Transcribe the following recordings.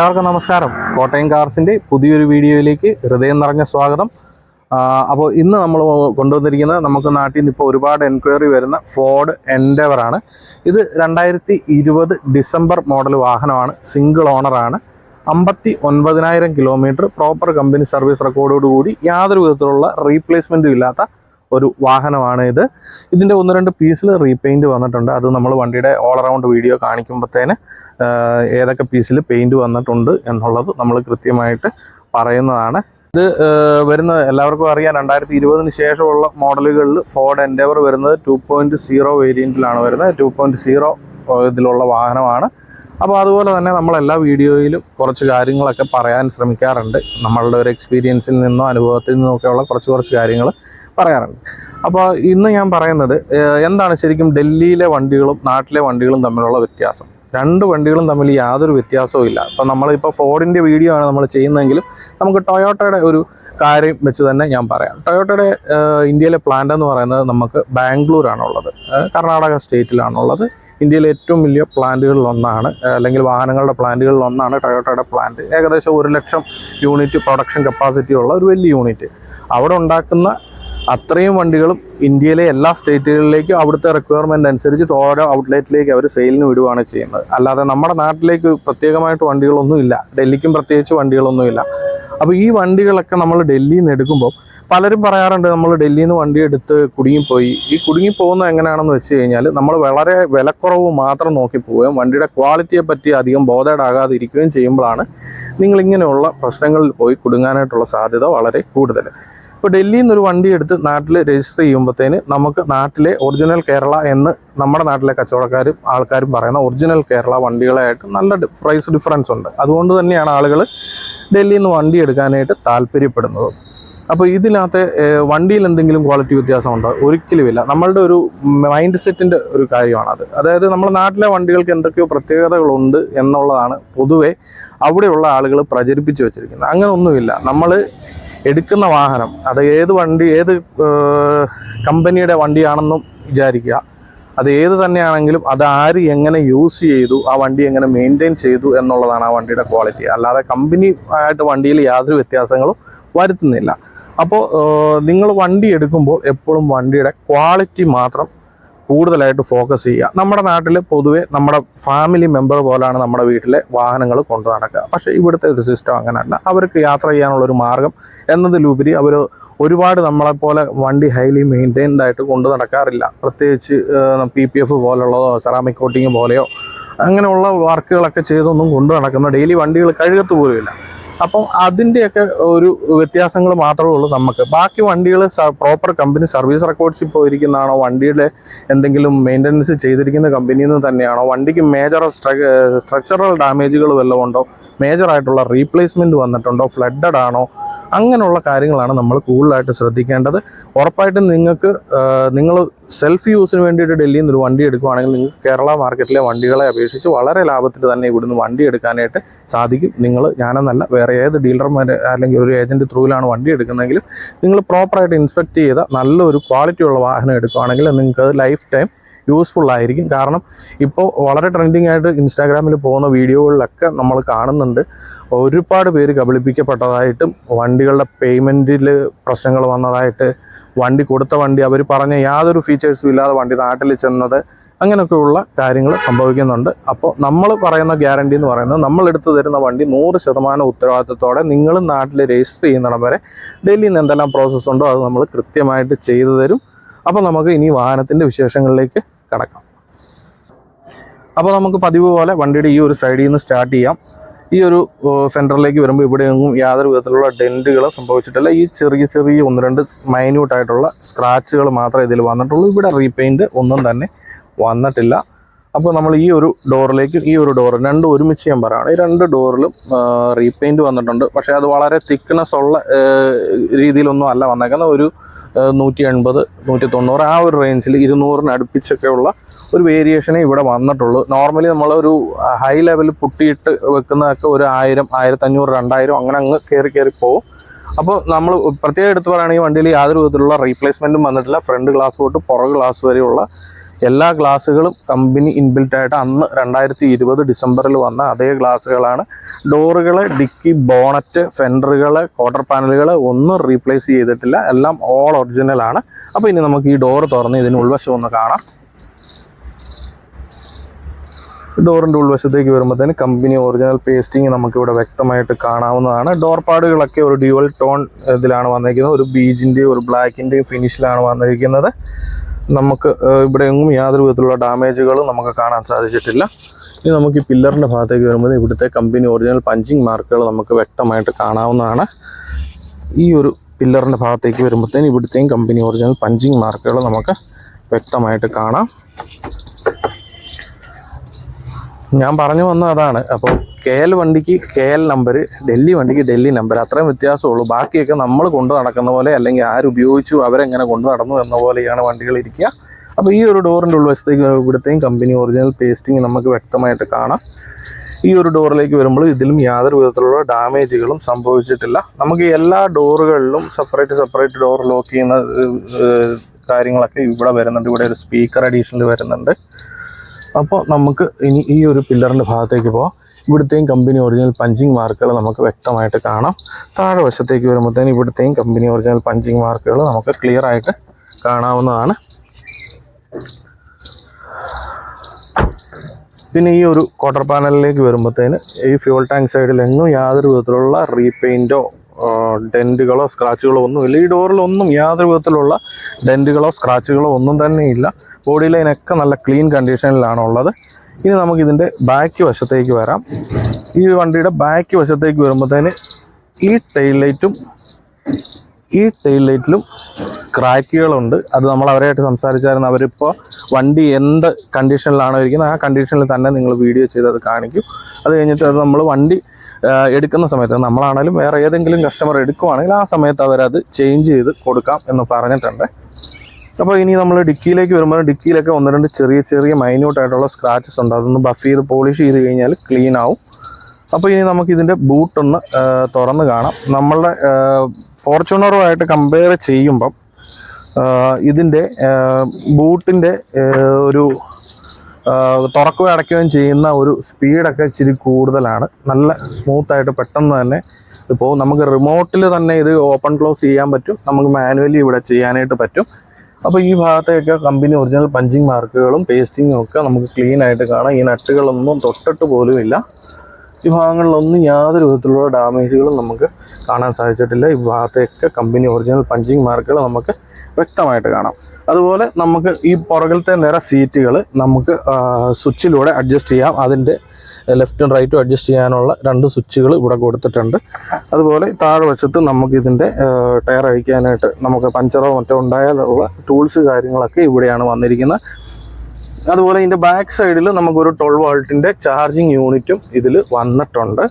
എല്ലാവർക്കും നമസ്കാരം. കോട്ടയം കാർസിന്റെ പുതിയൊരു വീഡിയോയിലേക്ക് ഹൃദയം നിറഞ്ഞ സ്വാഗതം. അപ്പോൾ ഇന്ന് നമ്മൾ കൊണ്ടുവന്നിരിക്കുന്നത് നമുക്ക് നാട്ടിൽ നിന്ന് ഇപ്പോൾ ഒരുപാട് എൻക്വയറി വരുന്ന ഫോർഡ് എൻഡവർ ആണ്. ഇത് രണ്ടായിരത്തി ഇരുപത് ഡിസംബർ മോഡൽ വാഹനമാണ്. സിംഗിൾ ഓണറാണ് അമ്പത്തി ഒൻപതിനായിരം കിലോമീറ്റർ പ്രോപ്പർ കമ്പനി സർവീസ് റെക്കോർഡോടുകൂടി യാതൊരു വിധത്തിലുള്ള റീപ്ലേസ്മെന്റും ഇല്ലാത്ത ഒരു വാഹനമാണ് ഇത്. ഇതിന്റെ ഒന്ന് രണ്ട് പീസിൽ റീപെയിന്റ് വന്നിട്ടുണ്ട്. അത് നമ്മൾ വണ്ടിയുടെ ഓൾ അറൗണ്ട് വീഡിയോ കാണിക്കുമ്പോഴത്തേന് ഏതൊക്കെ പീസിൽ പെയിന്റ് വന്നിട്ടുണ്ട് എന്നുള്ളത് നമ്മൾ കൃത്യമായിട്ട് പറയുന്നതാണ്. ഇത് വരുന്നത് എല്ലാവർക്കും അറിയാം. രണ്ടായിരത്തി ഇരുപതിന് ശേഷമുള്ള മോഡലുകളിൽ ഫോർഡ് എൻഡേവർ വരുന്നത് ടു പോയിന്റ് സീറോ വേരിയന്റിലാണ് വരുന്നത്. ടു പോയിന്റ് സീറോ ഇതിലുള്ള വാഹനമാണ്. അപ്പോൾ അതുപോലെ തന്നെ നമ്മൾ എല്ലാ വീഡിയോയിലും കുറച്ച് കാര്യങ്ങളൊക്കെ പറയാൻ ശ്രമിക്കാറുണ്ട്. നമ്മളുടെ ഒരു എക്സ്പീരിയൻസിൽ നിന്നോ അനുഭവത്തിൽ നിന്നോ ഒക്കെയുള്ള കുറച്ച് കുറച്ച് കാര്യങ്ങൾ പറയാറുണ്ട്. അപ്പോൾ ഇന്ന് ഞാൻ പറയുന്നത് എന്താണ് ശരിക്കും ഡൽഹിയിലെ വണ്ടികളും നാട്ടിലെ വണ്ടികളും തമ്മിലുള്ള വ്യത്യാസം? രണ്ട് വണ്ടികളും തമ്മിൽ യാതൊരു വ്യത്യാസവും ഇല്ല. അപ്പോൾ നമ്മളിപ്പോൾ ഫോർഡിന്റെ വീഡിയോ ആണ് നമ്മൾ ചെയ്യുന്നതെങ്കിലും നമുക്ക് ടൊയോട്ടയുടെ ഒരു കാര്യം വെച്ച് തന്നെ ഞാൻ പറയാം. ടൊയോട്ടയുടെ ഇന്ത്യയിലെ പ്ലാന്റ് എന്ന് പറയുന്നത് നമുക്ക് ബാംഗ്ലൂരാണുള്ളത്. കർണാടക സ്റ്റേറ്റിലാണുള്ളത്. ഇന്ത്യയിലെ ഏറ്റവും വലിയ പ്ലാന്റുകളിലൊന്നാണ് അല്ലെങ്കിൽ വാഹനങ്ങളുടെ പ്ലാന്റുകളിലൊന്നാണ് ടൊയോട്ടയുടെ പ്ലാന്റ് ഏകദേശം ഒരു ലക്ഷം യൂണിറ്റ് പ്രൊഡക്ഷൻ കപ്പാസിറ്റി ഉള്ള ഒരു വലിയ യൂണിറ്റ് അവിടെ ഉണ്ടാക്കുന്ന അത്രയും വണ്ടികളും ഇന്ത്യയിലെ എല്ലാ സ്റ്റേറ്റുകളിലേക്കും അവിടുത്തെ റിക്വയർമെന്റ് അനുസരിച്ച് ഓരോ ഔട്ട്ലെറ്റിലേക്ക് അവർ സെയിലിന് വിടുകയാണ് ചെയ്യുന്നത്. അല്ലാതെ നമ്മുടെ നാട്ടിലേക്ക് പ്രത്യേകമായിട്ട് വണ്ടികളൊന്നുമില്ല ഡൽഹിക്കും പ്രത്യേകിച്ച് വണ്ടികളൊന്നുമില്ല അപ്പോൾ ഈ വണ്ടികളൊക്കെ നമ്മൾ ഡൽഹിയിൽ നിന്ന് എടുക്കുമ്പോൾ പലരും പറയാറുണ്ട് നമ്മൾ ഡൽഹിയിൽ നിന്ന് വണ്ടി എടുത്ത് കുടുങ്ങിപ്പോയി ഈ കുടുങ്ങി പോകുന്നത് എങ്ങനെയാണെന്ന് വെച്ച് കഴിഞ്ഞാൽ നമ്മൾ വളരെ വിലക്കുറവ് മാത്രം നോക്കി പോവുകയും വണ്ടിയുടെ ക്വാളിറ്റിയെ പറ്റി അധികം ബോധേഡാകാതെ ഇരിക്കുകയും ചെയ്യുമ്പോഴാണ് നിങ്ങൾ ഇങ്ങനെയുള്ള പ്രശ്നങ്ങളിൽ പോയി കുടുങ്ങാനായിട്ടുള്ള സാധ്യത വളരെ കൂടുതൽ. ഇപ്പോൾ ഡൽഹിയിൽ നിന്ന് ഒരു വണ്ടി എടുത്ത് നാട്ടിൽ രജിസ്റ്റർ ചെയ്യുമ്പോഴത്തേന് നമുക്ക് നാട്ടിലെ ഒറിജിനൽ കേരള എന്ന് നമ്മുടെ നാട്ടിലെ കച്ചവടക്കാരും ആൾക്കാരും പറയുന്ന ഒറിജിനൽ കേരള വണ്ടികളായിട്ട് നല്ല പ്രൈസ് ഡിഫറൻസ് ഉണ്ട്. അതുകൊണ്ട് തന്നെയാണ് ആളുകൾ ഡൽഹിയിൽ നിന്ന് വണ്ടി എടുക്കാനായിട്ട് താല്പര്യപ്പെടുന്നത്. അപ്പോൾ ഇതിനകത്ത് വണ്ടിയിൽ എന്തെങ്കിലും ക്വാളിറ്റി വ്യത്യാസമുണ്ടോ ഒരിക്കലുമില്ല. നമ്മളുടെ ഒരു മൈൻഡ് സെറ്റിന്റെ ഒരു കാര്യമാണത്. അതായത് നമ്മുടെ നാട്ടിലെ വണ്ടികൾക്ക് എന്തൊക്കെയോ പ്രത്യേകതകളുണ്ട് എന്നുള്ളതാണ് പൊതുവെ അവിടെയുള്ള ആളുകൾ പ്രചരിപ്പിച്ചു വെച്ചിരിക്കുന്നത്. അങ്ങനെ ഒന്നുമില്ല. നമ്മൾ എടുക്കുന്ന വാഹനം അത് ഏത് വണ്ടി ഏത് കമ്പനിയുടെ വണ്ടിയാണെന്നും വിചാരിക്കുക. അത് ഏത് തന്നെയാണെങ്കിലും അത് ആര് എങ്ങനെ യൂസ് ചെയ്തു ആ വണ്ടി എങ്ങനെ മെയിന്റെയിൻ ചെയ്തു എന്നുള്ളതാണ് ആ വണ്ടിയുടെ ക്വാളിറ്റി അല്ലാതെ കമ്പനി ആയിട്ട് വണ്ടിയിൽ യാതൊരു വ്യത്യാസങ്ങളും വരുത്തുന്നില്ല. അപ്പോൾ നിങ്ങൾ വണ്ടി എടുക്കുമ്പോൾ എപ്പോഴും വണ്ടിയുടെ ക്വാളിറ്റി മാത്രം കൂടുതലായിട്ട് ഫോക്കസ് ചെയ്യുക. നമ്മുടെ നാട്ടിൽ പൊതുവെ നമ്മുടെ ഫാമിലി മെമ്പർ പോലാണ് നമ്മുടെ വീട്ടിലെ വാഹനങ്ങൾ കൊണ്ടു നടക്കുക. പക്ഷേ ഇവിടുത്തെ ഒരു സിസ്റ്റം അങ്ങനെയല്ല അവർക്ക് യാത്ര ചെയ്യാനുള്ള ഒരു മാർഗം എന്നതിലുപരി അവർ ഒരുപാട് നമ്മളെപ്പോലെ വണ്ടി ഹൈലി മെയിന്റൈൻഡ് ആയിട്ട് കൊണ്ടു നടക്കാറില്ല. പ്രത്യേകിച്ച് പി പി എഫ് പോലുള്ളതോ സെറാമിക് കോട്ടിങ് പോലെയോ അങ്ങനെയുള്ള വർക്കുകളൊക്കെ ചെയ്തൊന്നും കൊണ്ടു നടക്കുന്ന ഡെയിലി വണ്ടികൾ കഴുകത്ത് പോലുമില്ല. അപ്പം അതിന്റെയൊക്കെ ഒരു വ്യത്യാസങ്ങൾ മാത്രമേ ഉള്ളൂ നമുക്ക്. ബാക്കി വണ്ടികൾ പ്രോപ്പർ കമ്പനി സർവീസ് റെക്കോർഡ്സിൽ പോയിരിക്കുന്നതാണോ വണ്ടിയുടെ എന്തെങ്കിലും മെയിന്റനൻസ് ചെയ്തിരിക്കുന്ന കമ്പനിയിൽ നിന്ന് തന്നെയാണോ? വണ്ടിക്ക് മേജർ സ്ട്രക്ചറൽ ഡാമേജുകൾ വല്ലതും ഉണ്ടോ? മേജറായിട്ടുള്ള റീപ്ലേസ്മെന്റ് വന്നിട്ടുണ്ടോ? ഫ്ലഡഡ് ആണോ? അങ്ങനെയുള്ള കാര്യങ്ങളാണ് നമ്മൾ കൂടുതലായിട്ട് ശ്രദ്ധിക്കേണ്ടത്. ഉറപ്പായിട്ടും നിങ്ങൾക്ക് നിങ്ങൾ സെൽഫ് യൂസിന് വേണ്ടിയിട്ട് ഡൽഹിയിൽ നിന്ന് ഒരു വണ്ടി എടുക്കുകയാണെങ്കിൽ നിങ്ങൾക്ക് കേരള മാർക്കറ്റിലെ വണ്ടികളെ അപേക്ഷിച്ച് വളരെ ലാഭത്തിൽ തന്നെ ഇവിടുന്ന് വണ്ടി എടുക്കാനായിട്ട് സാധിക്കും. നിങ്ങൾ ഞാനെന്നല്ല വേറെ ഏത് ഡീലർമാരെ അല്ലെങ്കിൽ ഒരു ഏജന്റ് ത്രൂവിലാണ് വണ്ടി എടുക്കുന്നതെങ്കിലും നിങ്ങൾ പ്രോപ്പറായിട്ട് ഇൻസ്പെക്ട് ചെയ്ത നല്ലൊരു ക്വാളിറ്റി ഉള്ള വാഹനം എടുക്കുകയാണെങ്കിൽ നിങ്ങൾക്ക് ലൈഫ് ടൈം യൂസ്ഫുൾ ആയിരിക്കും. കാരണം ഇപ്പോൾ വളരെ ട്രെൻഡിങ് ആയിട്ട് ഇൻസ്റ്റാഗ്രാമിൽ പോകുന്ന വീഡിയോകളിലൊക്കെ നമ്മൾ കാണുന്നുണ്ട്. ഒരുപാട് പേര് കബളിപ്പിക്കപ്പെട്ടതായിട്ടും വണ്ടികളുടെ പേയ്മെന്റിൽ പ്രശ്നങ്ങൾ വന്നതായിട്ട് വണ്ടി കൊടുത്ത വണ്ടി അവർ പറഞ്ഞ യാതൊരു ഫീച്ചേഴ്സും ഇല്ലാതെ വണ്ടി നാട്ടിൽ ചെന്നത് അങ്ങനെയൊക്കെയുള്ള കാര്യങ്ങൾ സംഭവിക്കുന്നുണ്ട്. അപ്പോൾ നമ്മൾ പറയുന്ന ഗ്യാരണ്ടി എന്ന് പറയുന്നത് നമ്മൾ എടുത്തു തരുന്ന വണ്ടി നൂറ് ശതമാനം ഉത്തരവാദിത്തത്തോടെ നിങ്ങൾ നാട്ടിൽ രജിസ്റ്റർ ചെയ്യുന്നിടം വരെ ഡൽഹിയിൽ നിന്ന് എന്തെല്ലാം പ്രോസസ്സ് ഉണ്ടോ അത് നമ്മൾ കൃത്യമായിട്ട് ചെയ്തു തരും. അപ്പോൾ നമുക്ക് ഇനി വാഹനത്തിന്റെ വിശേഷങ്ങളിലേക്ക് കടക്കാം. അപ്പോൾ നമുക്ക് പതിവ് പോലെ വണ്ടിയുടെ ഈ ഒരു സൈഡിൽ നിന്ന് സ്റ്റാർട്ട് ചെയ്യാം. ഈ ഒരു സെന്ററിലേക്ക് വരുമ്പോൾ ഇവിടെയൊന്നും യാതൊരു വിധത്തിലുള്ള ഡെന്റുകൾ സംഭവിച്ചിട്ടില്ല. ഈ ചെറിയ ചെറിയ ഒന്ന് രണ്ട് മൈന്യൂട്ടായിട്ടുള്ള സ്ക്രാച്ചുകൾ മാത്രമേ ഇതിൽ വന്നിട്ടുള്ളൂ. ഇവിടെ റീപെയിന്റ് ഒന്നും തന്നെ വന്നിട്ടില്ല. അപ്പോൾ നമ്മൾ ഈ ഒരു ഡോറിലേക്ക് ഈ ഒരു ഡോർ രണ്ടും ഒരുമിച്ച് ഞാൻ പറയുകയാണ് ഈ രണ്ട് ഡോറിലും റീപെയിന്റ് വന്നിട്ടുണ്ട്. പക്ഷേ അത് വളരെ തിക്നെസ് ഉള്ള രീതിയിലൊന്നും അല്ല വന്നേക്കുന്നത്. ഒരു നൂറ്റി എൺപത് നൂറ്റി തൊണ്ണൂറ് ആ ഒരു റേഞ്ചിൽ ഇരുന്നൂറിന് അടുപ്പിച്ചൊക്കെയുള്ള ഒരു വേരിയേഷനേ ഇവിടെ വന്നിട്ടുള്ളൂ. നോർമലി നമ്മളൊരു ഹൈ ലെവലിൽ പൊട്ടിയിട്ട് വെക്കുന്നതൊക്കെ ഒരു ആയിരം ആയിരത്തഞ്ഞൂറ് രണ്ടായിരം അങ്ങനെ അങ്ങ് കയറി കയറി പോകും അപ്പോൾ നമ്മൾ പ്രത്യേകം എടുത്ത് പറയുകയാണെങ്കിൽ വണ്ടിയിൽ യാതൊരു വിധത്തിലുള്ള റീപ്ലേസ്മെന്റും വന്നിട്ടില്ല. ഫ്രണ്ട് ഗ്ലാസ് തൊട്ട് പുറക് ഗ്ലാസ് വരെയുള്ള എല്ലാ ഗ്ലാസ്സുകളും കമ്പനി ഇൻബിൽറ്റ് ആയിട്ട് അന്ന് രണ്ടായിരത്തി ഇരുപത് ഡിസംബറിൽ വന്ന അതേ ഗ്ലാസ്സുകളാണ്. ഡോറുകൾ ഡിക്കി ബോണറ്റ് ഫെൻഡറുകൾ ക്വാർട്ടർ പാനലുകൾ ഒന്നും റീപ്ലേസ് ചെയ്തിട്ടില്ല. എല്ലാം ഓൾ ഒറിജിനൽ ആണ്. അപ്പോൾ ഇനി നമുക്ക് ഈ ഡോർ തുറന്ന് ഇതിന് ഉൾവശം ഒന്ന് കാണാം. ഡോറിന്റെ ഉൾവശത്തേക്ക് വരുമ്പോഴത്തേന് കമ്പനി ഒറിജിനൽ പേസ്റ്റിംഗ് നമുക്കിവിടെ വ്യക്തമായിട്ട് കാണാവുന്നതാണ്. ഡോർ പാടുകളൊക്കെ ഒരു ഡ്യുവൽ ടോൺ ഇതിലാണ് വന്നിരിക്കുന്നത്. ഒരു ബീജിന്റെയും ഒരു ബ്ലാക്കിന്റെയും ഫിനിഷിലാണ് വന്നിരിക്കുന്നത്. നമുക്ക് ഇവിടെ എങ്ങും യാതൊരു വിധത്തിലുള്ള ഡാമേജുകളും നമുക്ക് കാണാൻ സാധിച്ചിട്ടില്ല. ഇനി നമുക്ക് ഈ പില്ലറിന്റെ ഭാഗത്തേക്ക് വരുമ്പോൾ ഇവിടുത്തെ കമ്പനി ഒറിജിനൽ പഞ്ചിങ് മാർക്കുകൾ നമുക്ക് വ്യക്തമായിട്ട് കാണാവുന്നതാണ്. ഈ ഒരു പില്ലറിന്റെ ഭാഗത്തേക്ക് വരുമ്പോഴത്തേന് ഇവിടുത്തെയും കമ്പനി ഒറിജിനൽ പഞ്ചിങ് മാർക്കുകൾ നമുക്ക് വ്യക്തമായിട്ട് കാണാം. ഞാൻ പറഞ്ഞു വന്ന അതാണ്. അപ്പോൾ കെ എൽ വണ്ടിക്ക് കെ എൽ നമ്പർ ഡൽഹി വണ്ടിക്ക് ഡൽഹി നമ്പർ അത്രയും വ്യത്യാസമുള്ളൂ. ബാക്കിയൊക്കെ നമ്മൾ കൊണ്ടു നടക്കുന്ന പോലെ അല്ലെങ്കിൽ ആരുപയോഗിച്ചു അവരെങ്ങനെ കൊണ്ടു നടന്നു എന്ന പോലെയാണ് വണ്ടികൾ ഇരിക്കുക. അപ്പോൾ ഈ ഒരു ഡോറിന്റെ ഉൾവശത്തേക്ക് ഇവിടുത്തെയും കമ്പനി ഒറിജിനൽ പേസ്റ്റിംഗ് നമുക്ക് വ്യക്തമായിട്ട് കാണാം. ഈ ഒരു ഡോറിലേക്ക് വരുമ്പോൾ ഇതിലും യാതൊരു വിധത്തിലുള്ള ഡാമേജുകളും സംഭവിച്ചിട്ടില്ല. നമുക്ക് എല്ലാ ഡോറുകളിലും സെപ്പറേറ്റ് സെപ്പറേറ്റ് ഡോർ ലോക്ക് ചെയ്യുന്ന കാര്യങ്ങളൊക്കെ ഇവിടെ വരുന്നുണ്ട്. ഇവിടെ ഒരു സ്പീക്കർ അഡീഷണൽ വരുന്നുണ്ട്. അപ്പോൾ നമുക്ക് ഇനി ഈ ഒരു പില്ലറിന്റെ ഭാഗത്തേക്ക് പോവാം. ഇവിടുത്തെയും കമ്പനി ഒറിജിനൽ പഞ്ചിങ് മാർക്കുകൾ നമുക്ക് വ്യക്തമായിട്ട് കാണാം. താഴെ വശത്തേക്ക് വരുമ്പോഴത്തേനും ഇവിടുത്തെയും കമ്പനി ഒറിജിനൽ പഞ്ചിങ് മാർക്കുകൾ നമുക്ക് ക്ലിയർ ആയിട്ട് കാണാവുന്നതാണ്. പിന്നെ ഈ ഒരു ക്വാർട്ടർ പാനലിലേക്ക് വരുമ്പോഴത്തേന് ഈ ഫ്യൂൾ ടാങ്ക് സൈഡിൽ എങ്ങും യാതൊരു വിധത്തിലുള്ള റീപെയിന്റോ ഡെന്റുകളോ സ്ക്രാച്ചുകളോ ഒന്നും ഒന്നുമില്ല ഈ ഡോറിലൊന്നും യാതൊരു വിധത്തിലുള്ള ഡെന്റുകളോ സ്ക്രാച്ചുകളോ ഒന്നും തന്നെ ഇല്ല. ബോഡി ലൈനൊക്കെ നല്ല ക്ലീൻ കണ്ടീഷനിലാണ് ഉള്ളത് ഇനി നമുക്കിതിന്റെ ബാക്ക് വശത്തേക്ക് വരാം. ഈ വണ്ടിയുടെ ബാക്ക് വശത്തേക്ക് വരുമ്പോഴത്തേന് ഈ ടൈൽ ലൈറ്റും ഈ ടെയിൽ ലൈറ്റിലും ക്രാക്കുകളുണ്ട്. അത് നമ്മൾ അവരായിട്ട് സംസാരിച്ചായിരുന്നു. അവരിപ്പോൾ വണ്ടി എന്ത് കണ്ടീഷനിലാണോ ഇരിക്കുന്നത് ആ കണ്ടീഷനിൽ തന്നെ നിങ്ങൾ വീഡിയോ ചെയ്ത് അത് കാണിക്കും. അത് കഴിഞ്ഞിട്ട് അത് നമ്മൾ വണ്ടി എടുക്കുന്ന സമയത്ത് നമ്മളാണെങ്കിലും വേറെ ഏതെങ്കിലും കസ്റ്റമർ എടുക്കുവാണെങ്കിൽ ആ സമയത്ത് അവരത് ചേഞ്ച് ചെയ്ത് കൊടുക്കാം എന്ന് പറഞ്ഞിട്ടുണ്ട്. അപ്പോൾ ഇനി നമ്മൾ ഡിക്കിയിലേക്ക് വരുമ്പോൾ ഡിക്കിയിലൊക്കെ ഒന്ന് രണ്ട് ചെറിയ ചെറിയ മൈന്യൂട്ടായിട്ടുള്ള സ്ക്രാച്ചസ് ഉണ്ട്. അതൊന്ന് ബഫ് ചെയ്ത് പോളിഷ് ചെയ്ത് കഴിഞ്ഞാൽ ക്ലീൻ ആവും. അപ്പോൾ ഇനി നമുക്ക് ഇതിന്റെ ബൂട്ടൊന്ന് തുറന്ന് കാണാം. നമ്മളുടെ ഫോർച്യൂണറുമായിട്ട് കമ്പയർ ചെയ്യുമ്പം ഇതിന്റെ ബൂട്ടിന്റെ ഒരു തുറക്കുകയും അടയ്ക്കുകയും ചെയ്യുന്ന ഒരു സ്പീഡൊക്കെ ഇച്ചിരി കൂടുതലാണ്. നല്ല സ്മൂത്തായിട്ട് പെട്ടെന്ന് തന്നെ ഇപ്പോൾ നമുക്ക് റിമോട്ടിൽ തന്നെ ഇത് ഓപ്പൺ ക്ലോസ് ചെയ്യാൻ പറ്റും. നമുക്ക് മാനുവലി ഇവിടെ ചെയ്യാനായിട്ട് പറ്റും. അപ്പോൾ ഈ ഭാഗത്തേക്ക് കമ്പനി ഒറിജിനൽ പഞ്ചിങ് മാർക്കുകളും പേസ്റ്റിങ്ങും ഒക്കെ നമുക്ക് ക്ലീൻ ആയിട്ട് കാണാം. ഈ നട്ടുകളൊന്നും തൊട്ടിട്ട് പോലും ഇല്ല ഈ ഭാഗങ്ങളിലൊന്നും യാതൊരു വിധത്തിലുള്ള ഡാമേജുകളും നമുക്ക് കാണാൻ സാധിച്ചിട്ടില്ല. ഈ ഭാഗത്തെയൊക്കെ കമ്പനി ഒറിജിനൽ പഞ്ചിങ് മാർക്കുകൾ നമുക്ക് വ്യക്തമായിട്ട് കാണാം. അതുപോലെ നമുക്ക് ഈ പുറകിലത്തെ നിര സീറ്റുകൾ നമുക്ക് സ്വിച്ചിലൂടെ അഡ്ജസ്റ്റ് ചെയ്യാം. അതിന്റെ ലെഫ്റ്റും റൈറ്റും അഡ്ജസ്റ്റ് ചെയ്യാനുള്ള രണ്ട് സ്വിച്ചുകൾ ഇവിടെ കൊടുത്തിട്ടുണ്ട്. അതുപോലെ താഴെ വശത്ത് നമുക്ക് ഇതിന്റെ ടയർ അഴിക്കാനായിട്ട് നമുക്ക് പഞ്ചറോ മറ്റോ ഉണ്ടായാലുള്ള ടൂൾസ് കാര്യങ്ങളൊക്കെ ഇവിടെയാണ് വന്നിരിക്കുന്നത്. അതുപോലെ ഇതിന്റെ ബാക്ക് സൈഡിൽ നമുക്കൊരു ട്വൽവ് വോൾട്ടിന്റെ ചാർജിങ് യൂണിറ്റും ഇതിൽ വന്നിട്ടുണ്ട്.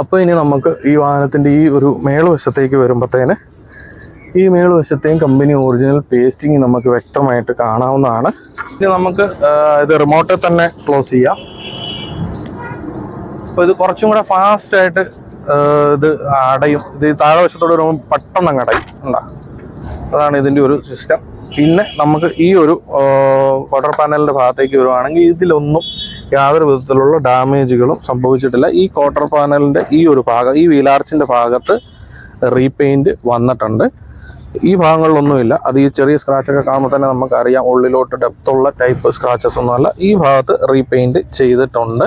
അപ്പോൾ ഇനി നമുക്ക് ഈ വാഹനത്തിന്റെ ഈ ഒരു മേളുവശത്തേക്ക് വരുമ്പോഴത്തേന് ഈ മേളുവശത്തെയും കമ്പനി ഒറിജിനൽ പേസ്റ്റിംഗ് നമുക്ക് വ്യക്തമായിട്ട് കാണാവുന്നതാണ്. ഇനി നമുക്ക് ഇത് റിമോട്ടിൽ തന്നെ ക്ലോസ് ചെയ്യാം. അപ്പോൾ ഇത് കുറച്ചും കൂടെ ഫാസ്റ്റായിട്ട് ഇത് അടയും. ഇത് താഴെ വശത്തോടെ വരുമ്പോൾ പെട്ടെന്ന് അങ്ങ് അടയും. അതാണ് ഇതിന്റെ ഒരു സിസ്റ്റം പിന്നെ നമുക്ക് ഈ ഒരു വാട്ടർ പാനലിന്റെ ഭാഗത്തേക്ക് വരുവാണെങ്കിൽ ഇതിലൊന്നും യാതൊരു വിധത്തിലുള്ള ഡാമേജുകളും സംഭവിച്ചിട്ടില്ല. ഈ ക്വാർട്ടർ പാനലിന്റെ ഈ ഒരു ഭാഗം ഈ വീലാർച്ചിന്റെ ഭാഗത്ത് റീപെയിന്റ് വന്നിട്ടുണ്ട്. ഈ ഭാഗങ്ങളിലൊന്നുമില്ല. അത് ഈ ചെറിയ സ്ക്രാച്ചൊക്കെ കാണുമ്പോൾ തന്നെ നമുക്കറിയാം ഉള്ളിലോട്ട് ഡെപ്തുള്ള ടൈപ്പ് സ്ക്രാച്ചസ് ഒന്നുമല്ല. ഈ ഭാഗത്ത് റീപെയിന്റ് ചെയ്തിട്ടുണ്ട്.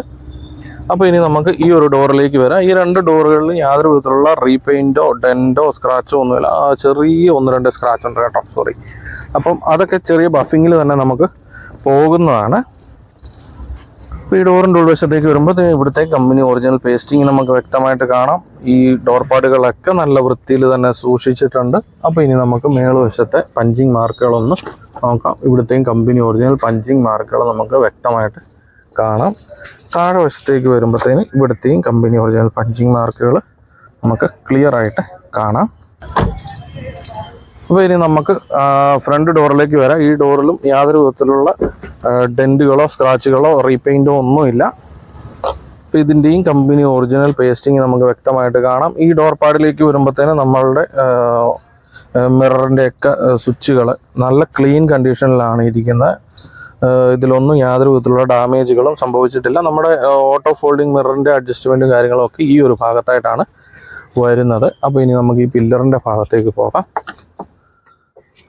അപ്പോൾ ഇനി നമുക്ക് ഈ ഒരു ഡോറിലേക്ക് വരാം. ഈ രണ്ട് ഡോറുകളിൽ യാതൊരു വിധത്തിലുള്ള റീപെയിന്റോ ഡെന്റോ സ്ക്രാച്ചോ ഒന്നുമില്ല. ചെറിയ ഒന്ന് രണ്ട് സ്ക്രാച്ച് ഉണ്ട് കേട്ടോ. സോറി അപ്പം അതൊക്കെ ചെറിയ ബഫിങ്ങിൽ തന്നെ നമുക്ക് പോകുന്നതാണ്. അപ്പോൾ ഈ ഡോറിന്റെ ഉൾവശത്തേക്ക് വരുമ്പോൾ ഇവിടുത്തെ കമ്പനി ഒറിജിനൽ പേസ്റ്റിംഗ് നമുക്ക് വ്യക്തമായിട്ട് കാണാം. ഈ ഡോർ പാടുകളൊക്കെ നല്ല വൃത്തിയിൽ തന്നെ സൂക്ഷിച്ചിട്ടുണ്ട്. അപ്പോൾ ഇനി നമുക്ക് മേളുവശത്തെ പഞ്ചിങ് മാർക്കുകളൊന്ന് നോക്കാം. ഇവിടുത്തെയും കമ്പനി ഒറിജിനൽ പഞ്ചിങ് മാർക്കുകൾ നമുക്ക് വ്യക്തമായിട്ട് കാണാം. താഴെ വശത്തേക്ക് വരുമ്പോഴത്തേന് ഇവിടുത്തെയും കമ്പനി ഒറിജിനൽ പഞ്ചിങ് മാർക്കുകൾ നമുക്ക് ക്ലിയർ ആയിട്ട് കാണാം. അപ്പോൾ ഇനി നമുക്ക് ഫ്രണ്ട് ഡോറിലേക്ക് വരാം. ഈ ഡോറിലും യാതൊരു വിധത്തിലുള്ള ഡെന്റുകളോ സ്ക്രാച്ചുകളോ റീപെയിന്റോ ഒന്നുമില്ല. അപ്പോൾ ഇതിന്റെയും കമ്പനി ഒറിജിനൽ പേസ്റ്റിംഗ് നമുക്ക് വ്യക്തമായിട്ട് കാണാം. ഈ ഡോർ പാഡിലേക്ക് വരുമ്പോഴത്തേന് നമ്മളുടെ മിററിന്റെയൊക്കെ സ്വിച്ചുകൾ നല്ല ക്ലീൻ കണ്ടീഷനിലാണ് ഇരിക്കുന്നത്. ഇതിലൊന്നും യാതൊരു വിധത്തിലുള്ള ഡാമേജുകളും സംഭവിച്ചിട്ടില്ല. നമ്മുടെ ഓട്ടോ ഫോൾഡിംഗ് മിററിന്റെ അഡ്ജസ്റ്റ്മെന്റും കാര്യങ്ങളും ഒക്കെ ഈ ഒരു ഭാഗത്തായിട്ടാണ് വരുന്നത്. അപ്പോൾ ഇനി നമുക്ക് ഈ പില്ലറിന്റെ ഭാഗത്തേക്ക് പോകാം.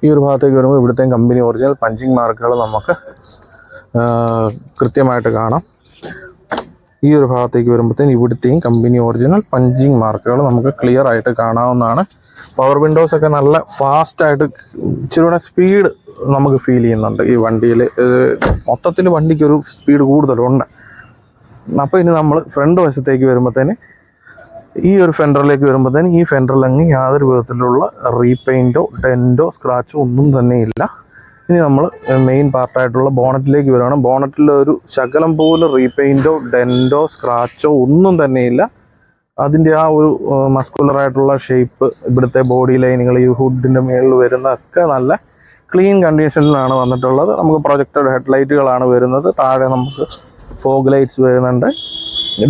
ഈ ഒരു ഭാഗത്തേക്ക് വരുമ്പോൾ ഇവിടുത്തെ കമ്പനി ഒറിജിനൽ പഞ്ചിങ് മാർക്കുകൾ നമുക്ക് കൃത്യമായിട്ട് കാണാം. ഈ ഒരു ഭാഗത്തേക്ക് വരുമ്പോഴത്തേന് ഇവിടുത്തെയും കമ്പനി ഒറിജിനൽ പഞ്ചിങ് മാർക്കുകൾ നമുക്ക് ക്ലിയർ ആയിട്ട് കാണാവുന്നതാണ്. പവർ വിൻഡോസ് ഒക്കെ നല്ല ഫാസ്റ്റായിട്ട് ഇച്ചിരി സ്പീഡ് നമുക്ക് ഫീൽ ചെയ്യുന്നുണ്ട്. ഈ വണ്ടിയിൽ മൊത്തത്തിൽ വണ്ടിക്ക് ഒരു സ്പീഡ് കൂടുതലുണ്ട്. അപ്പോൾ ഇനി നമ്മൾ ഫ്രണ്ട് വശത്തേക്ക് വരുമ്പോഴത്തേന് ഈ ഒരു ഫെൻഡറിലേക്ക് വരുമ്പോഴത്തേന് ഈ ഫെൻഡറിൽ അങ്ങ് യാതൊരു വിധത്തിലുള്ള റീപെയിന്റോ ഡെന്റോ സ്ക്രാച്ചോ ഒന്നും തന്നെ ഇല്ല. ഇനി നമ്മൾ മെയിൻ പാർട്ടായിട്ടുള്ള ബോണറ്റിലേക്ക് വരുവാണ് ബോണറ്റിൽ ഒരു ശകലം പോലും റീപെയിന്റോ ഡെന്റോ സ്ക്രാച്ചോ ഒന്നും തന്നെയില്ല അതിന്റെ ആ ഒരു മസ്കുലറായിട്ടുള്ള ഷേപ്പ് ഇവിടുത്തെ ബോഡി ലൈനുകൾ ഈ ഹുഡിന്റെ മുകളിൽ വരുന്ന ഒക്കെ നല്ല ക്ലീൻ കണ്ടീഷനിലാണ് വന്നിട്ടുള്ളത്. നമുക്ക് പ്രൊജക്റ്റഡ് ഹെഡ്ലൈറ്റുകളാണ് വരുന്നത്. താഴെ നമുക്ക് ഫോഗ് ലൈറ്റ്സ് വരുന്നുണ്ട്.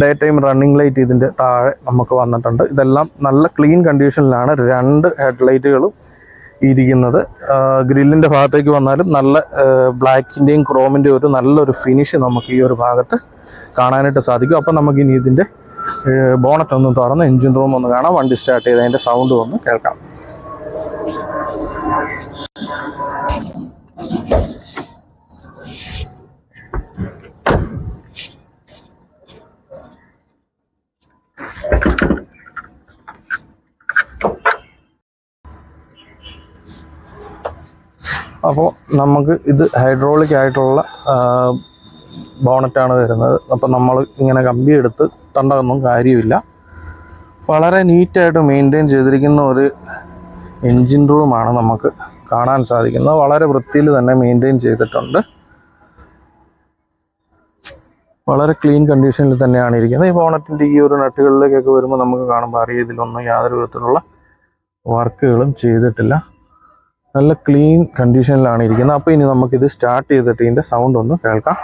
ഡേ ടൈം റണ്ണിങ് ലൈറ്റ് ഇതിന്റെ താഴെ നമുക്ക് വന്നിട്ടുണ്ട്. ഇതെല്ലാം നല്ല ക്ലീൻ കണ്ടീഷനിലാണ് രണ്ട് ഹെഡ്ലൈറ്റുകളും ഇരിക്കുന്നത്. ഗ്രില്ലിന്റെ ഭാഗത്തേക്ക് വന്നാലും നല്ല ബ്ലാക്കിന്റെയും ക്രോമിന്റെയും ഒരു നല്ലൊരു ഫിനിഷ് നമുക്ക് ഈ ഒരു ഭാഗത്ത് കാണാനായിട്ട് സാധിക്കും. അപ്പം നമുക്കിനി ഇതിന്റെ ബോണറ്റ് ഒന്ന് തുറന്ന് എൻജിൻ റൂം ഒന്ന് കാണാം. വണ്ടി സ്റ്റാർട്ട് ചെയ്ത് അതിന്റെ സൗണ്ട് ഒന്ന് കേൾക്കാം. അപ്പോൾ നമുക്ക് ഇത് ഹൈഡ്രോളിക് ആയിട്ടുള്ള ബോണറ്റാണ് വരുന്നത് അപ്പം നമ്മൾ ഇങ്ങനെ കമ്പി എടുത്ത് തണ്ടതൊന്നും കാര്യമില്ല. വളരെ നീറ്റായിട്ട് മെയിന്റെയിൻ ചെയ്തിരിക്കുന്ന ഒരു എൻജിൻ റൂമാണ് നമുക്ക് കാണാൻ സാധിക്കുന്നത്. വളരെ വൃത്തിയിൽ തന്നെ മെയിന്റെയിൻ ചെയ്തിട്ടുണ്ട്. വളരെ ക്ലീൻ കണ്ടീഷനിൽ തന്നെയാണ് ഇരിക്കുന്നത്. ഈ ബോണറ്റിന്റെ ഈ ഒരു നട്ടുകളിലേക്കൊക്കെ വരുമ്പോൾ നമുക്ക് കാണുമ്പോൾ അറിയാം ഇതിലൊന്നും യാതൊരു വിധത്തിലുള്ള വർക്കുകളും ചെയ്തിട്ടില്ല. നല്ല ക്ലീൻ കണ്ടീഷനിലാണ് ഇരിക്കുന്നത്. അപ്പോൾ ഇനി നമുക്കിത് സ്റ്റാർട്ട് ചെയ്തിട്ട് ഇതിന്റെ സൗണ്ട് ഒന്ന് കേൾക്കാം.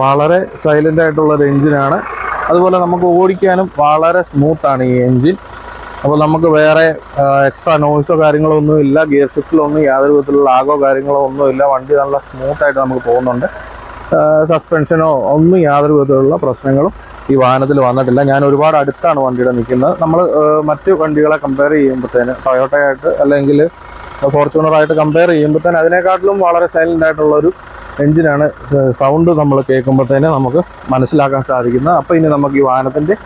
വളരെ സൈലന്റ് ആയിട്ടുള്ള ഒരു എഞ്ചിനാണ് അതുപോലെ നമുക്ക് ഓടിക്കാനും വളരെ സ്മൂത്താണ് ഈ എഞ്ചിൻ അപ്പോൾ നമുക്ക് വേറെ എക്സ്ട്രാ നോയ്സോ കാര്യങ്ങളോ ഒന്നും ഇല്ല. ഗിയർ ഷിഫ്റ്റിലൊന്നും യാതൊരു വിധത്തിലുള്ള ലാഗോ കാര്യങ്ങളോ ഒന്നും ഇല്ല. വണ്ടി നല്ല സ്മൂത്തായിട്ട് നമുക്ക് പോകുന്നുണ്ട്. സസ്പെൻഷനോ ഒന്നും യാതൊരു വിധത്തിലുള്ള പ്രശ്നങ്ങളും ഈ വാഹനത്തിൽ വന്നിട്ടില്ല. ഞാൻ ഒരുപാട് അടുത്താണ് വണ്ടിയുടെ നിൽക്കുന്നത്. നമ്മൾ മറ്റ് വണ്ടികളെ കമ്പയർ ചെയ്യുമ്പോഴത്തേന് ടൊയോട്ടയായിട്ട് അല്ലെങ്കിൽ ഫോർച്യൂണറായിട്ട് കമ്പയർ ചെയ്യുമ്പോഴത്തേന് അതിനെക്കാട്ടിലും വളരെ സൈലന്റ് ആയിട്ടുള്ള ഒരു എഞ്ചിനാണ് സൗണ്ട് നമ്മൾ കേൾക്കുമ്പോഴത്തേന് നമുക്ക് മനസ്സിലാക്കാൻ സാധിക്കുന്നത് അപ്പോൾ ഇനി നമുക്ക് ഈ വാഹനത്തിന്റെ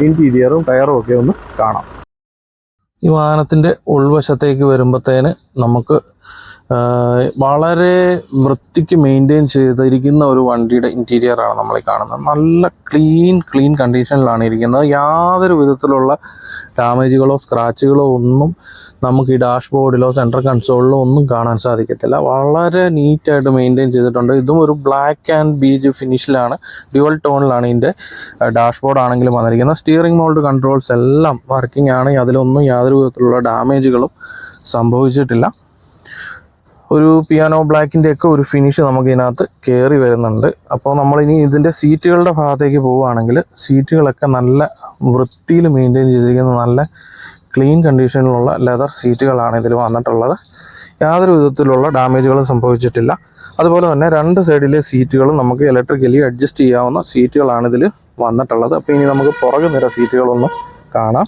ഇന്റീരിയറും ടയറും ഒക്കെ ഒന്ന് കാണാം. ഈ വാഹനത്തിന്റെ ഉൾവശത്തേക്ക് വരുമ്പോഴത്തേന് നമുക്ക് വളരെ വൃത്തിക്ക് മെയിന്റെയിൻ ചെയ്തിരിക്കുന്ന ഒരു വണ്ടിയുടെ ഇന്റീരിയറാണ് നമ്മൾ ഈ കാണുന്നത്. നല്ല ക്ലീൻ ക്ലീൻ കണ്ടീഷനിലാണ് ഇരിക്കുന്നത്. യാതൊരു വിധത്തിലുള്ള ഡാമേജുകളോ സ്ക്രാച്ചുകളോ ഒന്നും നമുക്ക് ഈ ഡാഷ്ബോർഡിലോ സെൻട്രൽ കൺസോളിലോ ഒന്നും കാണാൻ സാധിക്കത്തില്ല. വളരെ നീറ്റായിട്ട് മെയിന്റെയിൻ ചെയ്തിട്ടുണ്ട്. ഇതും ഒരു ബ്ലാക്ക് ആൻഡ് ബീജ് ഫിനിഷിലാണ് ഡ്യുവൽ ടോണിലാണ് ഇതിന്റെ ഡാഷ്ബോർഡ് ആണെങ്കിലും വന്നിരിക്കുന്നത്. സ്റ്റിയറിംഗ് മോൾഡ് കൺട്രോൾസ് എല്ലാം വർക്കിംഗ് ആണ്. അതിലൊന്നും യാതൊരു വിധത്തിലുള്ള ഡാമേജുകളും സംഭവിച്ചിട്ടില്ല. ഒരു പിയാനോ ബ്ലാക്കിന്റെ ഒക്കെ ഒരു ഫിനിഷ് നമുക്ക് ഇതിനകത്ത് കയറി വരുന്നുണ്ട്. അപ്പോൾ നമ്മളിനി ഇതിന്റെ സീറ്റുകളുടെ ഭാഗത്തേക്ക് പോവുകയാണെങ്കിൽ സീറ്റുകളൊക്കെ നല്ല വൃത്തിയിൽ മെയിന്റെയിൻ ചെയ്തിരിക്കുന്ന നല്ല ക്ലീൻ കണ്ടീഷനിലുള്ള ലെതർ സീറ്റുകളാണ് ഇതിൽ വന്നിട്ടുള്ളത്. യാതൊരു വിധത്തിലുള്ള ഡാമേജുകളും സംഭവിച്ചിട്ടില്ല. അതുപോലെ തന്നെ രണ്ട് സൈഡിലെ സീറ്റുകളും നമുക്ക് ഇലക്ട്രിക്കലി അഡ്ജസ്റ്റ് ചെയ്യാവുന്ന സീറ്റുകളാണ് ഇതിൽ വന്നിട്ടുള്ളത്. അപ്പോൾ ഇനി നമുക്ക് പുറകു നിര സീറ്റുകളൊന്നും കാണാം.